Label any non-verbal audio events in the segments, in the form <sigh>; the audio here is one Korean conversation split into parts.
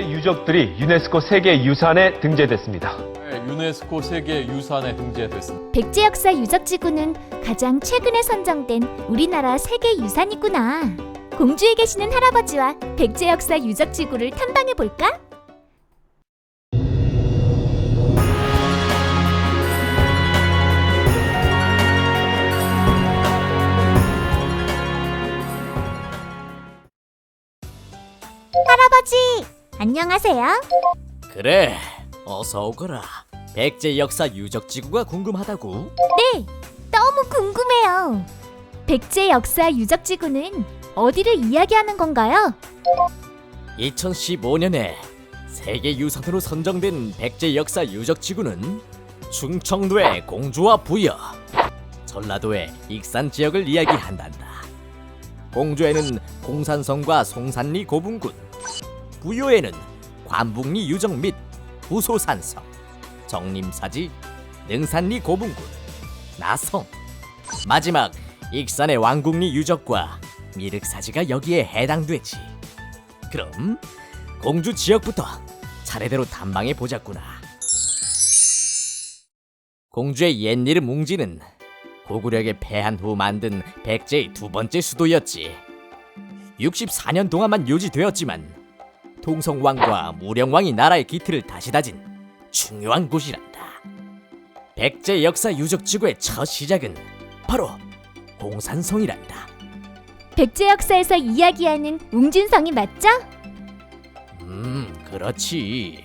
유적들이 유네스코 세계 유산에 등재됐습니다. 네, 유네스코 세계 유산에 등재됐습니다. 백제 역사 유적지구는 가장 최근에 선정된 우리나라 세계 유산이구나. 공주에 계시는 할아버지와 백제 역사 유적지구를 탐방해 볼까? 할아버지, 안녕하세요. 그래, 어서 오거라. 백제 역사 유적 지구가 궁금하다고? 네, 너무 궁금해요. 백제 역사 유적지구는 어디를 이야기하는 건가요? 2015년에 세계 유산으로 선정된 백제 역사 유적 지구는 충청도의 공주와 부여, 전라도의 익산 지역을 이야기한단다. 공주에는 공산성과 송산리 고분군, 부여에는 관북리 유적 및 부소산성, 정림사지, 능산리 고분군, 나성, 마지막 익산의 왕국리 유적과 미륵사지가 여기에 해당되지. 그럼 공주 지역부터 차례대로 탐방해 보자꾸나. 공주의 옛 이름 웅지는 고구려에 패한 후 만든 백제의 두 번째 수도였지. 64년 동안만 유지되었지만 통성왕과 무령왕이 나라의 기틀을 다시 다진 중요한 곳이란다. 백제 역사 유적 지구의 첫 시작은 바로 공산성이란다. 백제 역사에서 이야기하는 웅진성이 맞죠? 음, 그렇지.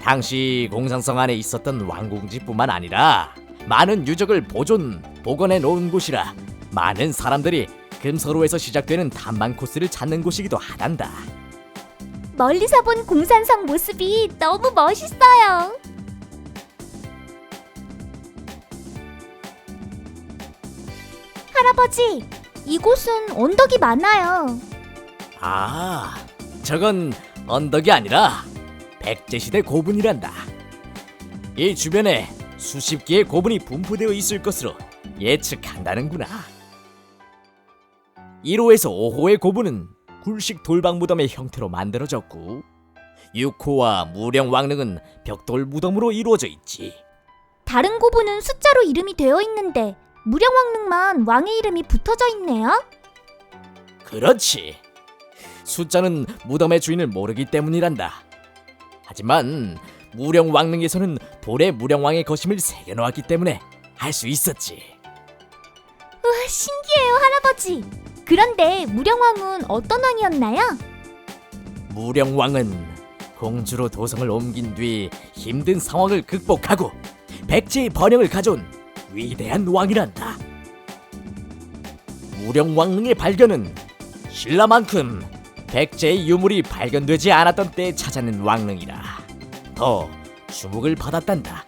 당시 공산성 안에 있었던 왕궁지뿐만 아니라 많은 유적을 보존, 복원해 놓은 곳이라 많은 사람들이 금서로에서 시작되는 탐방 코스를 찾는 곳이기도 하단다. 멀리서 본 공산성 모습이 너무 멋있어요. 할아버지, 이곳은 언덕이 많아요. 아, 저건 언덕이 아니라 백제시대 고분이란다. 이 주변에 수십 개의 고분이 분포되어 있을 것으로 예측한다는구나. 1호에서 5호의 고분은 굴식 돌방 무덤의 형태로 만들어졌고 6호와 무령 왕릉은 벽돌 무덤으로 이루어져 있지. 다른 고분은 숫자로 이름이 되어 있는데 무령왕릉만 왕의 이름이 붙어져 있네요. 그렇지. 숫자는 무덤의 주인을 모르기 때문이란다. 하지만 무령 왕릉에서는 돌에 무령 왕의 거심을 새겨 놓았기 때문에 알수 있었지. 우와, 신기해요, 할아버지. 그런데 무령왕은 어떤 왕이었나요? 무령 왕은 공주로 도성을 옮긴 뒤 힘든 상황을 극복하고 백제의 번영을 가져온 위대한 왕이란다. 무령 왕릉의 발견은 신라만큼 백제의 유물이 발견되지 않았던 때에 찾아낸 왕릉이라 더 주목을 받았단다.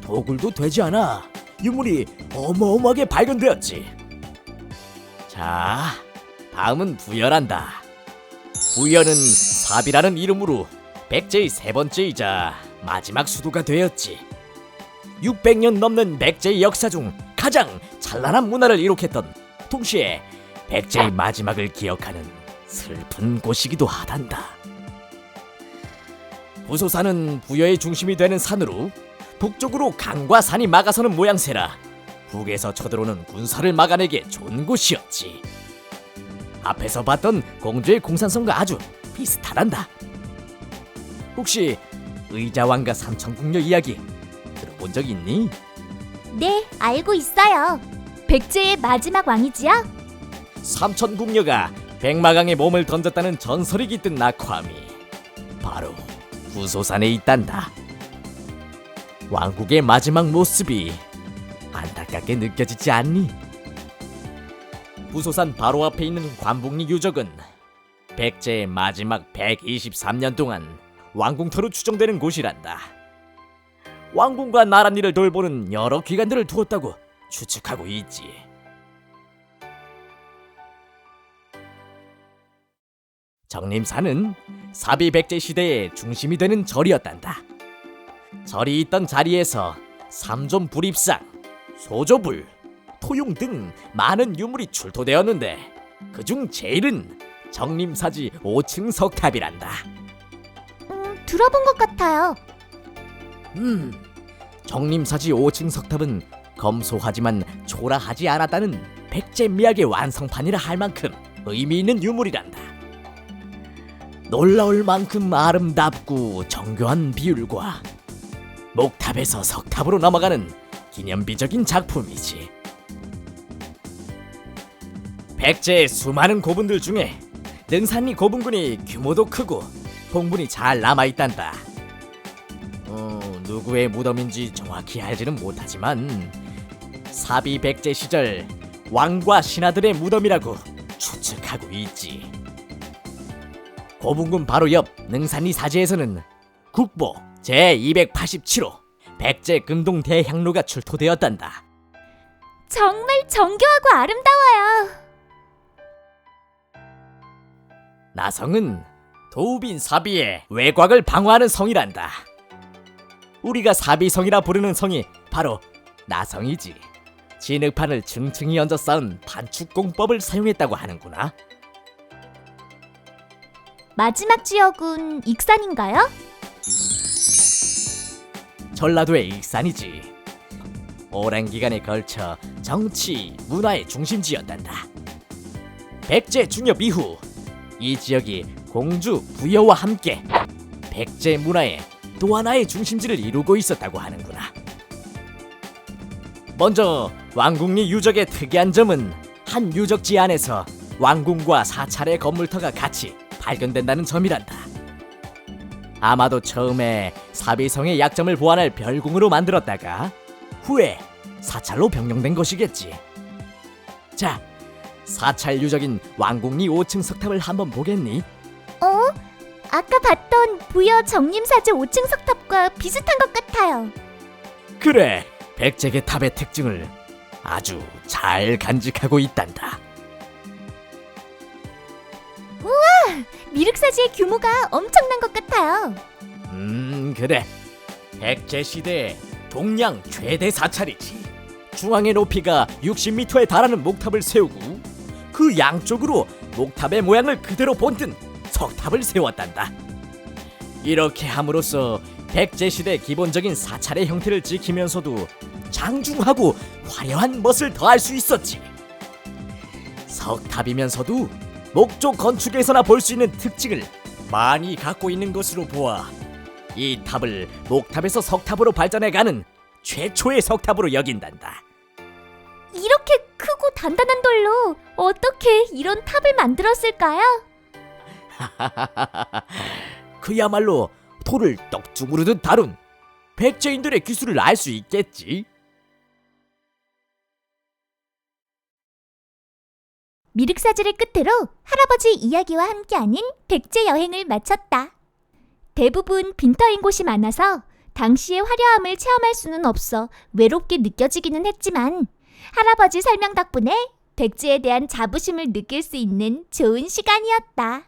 도굴도 되지 않아 유물이 어마어마하게 발견되었지. 자, 다음은 부여란다. 부여는 사비라는 이름으로 백제의 세 번째이자 마지막 수도가 되었지. 600년 넘는 백제의 역사 중 가장 찬란한 문화를 이룩했던 동시에 백제의 마지막을 기억하는 슬픈 곳이기도 하단다. 부소산은 부여의 중심이 되는 산으로 북쪽으로 강과 산이 막아서는 모양새라 북에서 쳐들어오는 군사를 막아내기에 좋은 곳이었지. 앞에서 봤던 공주의 공산성과 아주 비슷하단다. 혹시 의자왕과 삼천궁녀 이야기 들어본 적 있니? 네, 알고 있어요. 백제의 마지막 왕이지요? 삼천궁녀가 백마강에 몸을 던졌다는 전설이 깃든 낙화암이 바로 구소산에 있단다. 왕국의 마지막 모습이 안타깝게 느껴지지 않니? 부소산 바로 앞에 있는 관북리 유적은 백제의 마지막 123년 동안 왕궁터로 추정되는 곳이란다. 왕궁과 나랏일을 돌보는 여러 기관들을 두었다고 추측하고 있지. 정림산은 사비 백제 시대의 중심이 되는 절이었단다. 절이 있던 자리에서 삼존 불입상, 소조불, 토용 등 많은 유물이 출토되었는데 그중 제일은 정림사지 5층 석탑이란다. 들어본 것 같아요. 음, 정림사지 5층 석탑은 검소하지만 초라하지 않았다는 백제 미학의 완성판이라 할 만큼 의미 있는 유물이란다. 놀라울 만큼 아름답고 정교한 비율과 목탑에서 석탑으로 넘어가는 기념비적인 작품이지. 백제의 수많은 고분들 중에 능산리 고분군이 규모도 크고 봉분이 잘 남아있단다. 어, 누구의 무덤인지 정확히 알지는 못하지만 사비 백제 시절 왕과 신하들의 무덤이라고 추측하고 있지. 고분군 바로 옆 능산리 사지에서는 국보 제287호 백제 금동 대향로가 출토되었단다. 정말 정교하고 아름다워요. 나성은 도우빈 사비의 외곽을 방어하는 성이란다. 우리가 사비성이라 부르는 성이 바로 나성이지. 진흙판을 층층이 얹어 쌓은 반축공법을 사용했다고 하는구나. 마지막 지역은 익산인가요? 전라도의 익산이지. 오랜 기간에 걸쳐 정치, 문화의 중심지였단다. 백제 중엽 이후 이 지역이 공주, 부여와 함께 백제 문화의 또 하나의 중심지를 이루고 있었다고 하는구나. 먼저 왕궁리 유적의 특이한 점은 한 유적지 안에서 왕궁과 사찰의 건물터가 같이 발견된다는 점이란다. 아마도 처음에 사비성의 약점을 보완할 별궁으로 만들었다가 후에 사찰로 변경된 것이겠지. 자, 사찰 유적인 왕궁리 5층 석탑을 한번 보겠니? 어? 아까 봤던 부여 정림사지 5층 석탑과 비슷한 것 같아요. 그래, 백제계 탑의 특징을 아주 잘 간직하고 있단다. 미륵사지의 규모가 엄청난 것 같아요. 음, 그래. 백제 시대 동양 최대 사찰이지. 중앙의 높이가 60m에 달하는 목탑을 세우고 그 양쪽으로 목탑의 모양을 그대로 본뜬 석탑을 세웠단다. 이렇게 함으로써 백제 시대 기본적인 사찰의 형태를 지키면서도 장중하고 화려한 멋을 더할 수 있었지. 석탑이면서도 목조 건축에서나 볼 수 있는 특징을 많이 갖고 있는 것으로 보아 이 탑을 목탑에서 석탑으로 발전해가는 최초의 석탑으로 여긴단다. 이렇게 크고 단단한 돌로 어떻게 이런 탑을 만들었을까요? <laughs> 그야말로 돌을 떡죽으로듯 다룬 백제인들의 기술을 알 수 있겠지. 미륵사지를 끝으로 할아버지 이야기와 함께하는 백제 여행을 마쳤다. 대부분 빈터인 곳이 많아서 당시의 화려함을 체험할 수는 없어 외롭게 느껴지기는 했지만 할아버지 설명 덕분에 백제에 대한 자부심을 느낄 수 있는 좋은 시간이었다.